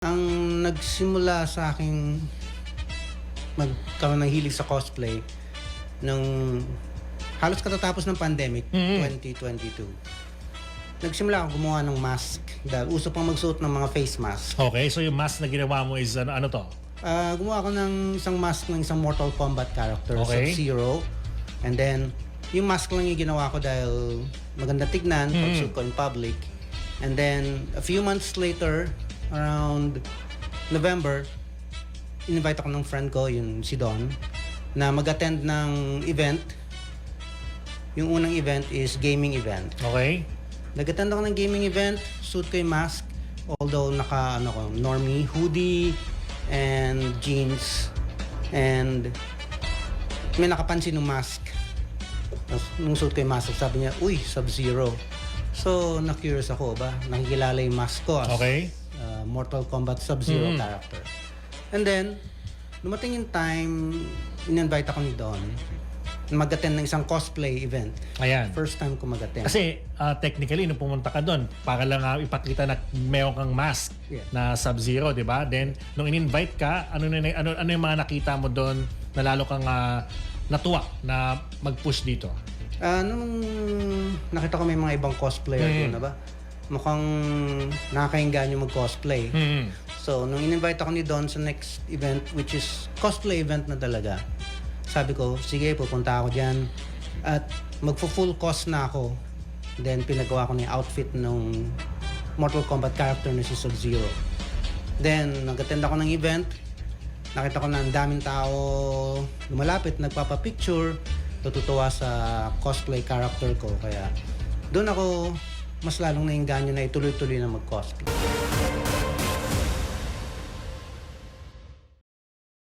Ang nagsimula sa aking magkaroon ng hilig sa cosplay nung halos katatapos ng pandemic, Mhm. 2022. Nagsimula ako gumawa ng mask dahil uso pang magsuot ng mga face mask. Okay, so yung mask na ginawa mo is ano, ano to? Ah, gumawa ako ng isang mask ng isang Mortal Kombat character, Okay. Sub-Zero. And then, yung mask lang yung ginawa ko dahil maganda tignan pag Mhm. suot ko in public. And then, a few months later, around November, in-invite ako ng friend ko, yung si Don, na mag-attend ng event. Yung unang event is gaming event. Okay? Nag-attend ako ng gaming event, suit ko yung mask, although naka ano ko, normie, hoodie, and jeans, and may nakapansin ng mask. Tapos, Nung suit ko yung mask, sabi niya, uy, Sub-Zero. So, na-curious ako ba? Nakikilala yung mask ko as Okay? Uh, Mortal Kombat Sub-Zero Mhm. character. And then, dumating yung time, in-invite ako ni Don mag-attend ng isang cosplay event. Ayan. First time ko mag-attend. Kasi ah, technically, nung pumunta ka doon, para lang ah, ipakita na meron kang mask Yeah. na Sub-Zero, di ba? Then, nung in-invite ka, ano, na, ano, ano yung mga nakita mo doon na lalo kang ah, natuwa na mag-push dito? Ah, nung nakita ko may mga ibang cosplayer Mm. doon, na ba? Mukhang nakakainggan yung mag-cosplay. Hmm. So, nung in-invite ako ni Don sa next event, which is cosplay event na talaga, sabi ko, sige, pupunta ako dyan. At magpo-full cost na ako. Then, pinagawa ko na yung outfit ng Mortal Kombat character na si Sub-Zero. Then, nag-attend ako ng event. Nakita ko na ang daming tao lumalapit, nagpapapicture, tututuwa sa cosplay character ko. Kaya, doon ako mas lalong nainganyo na ituloy-tuloy na mag-cosplay.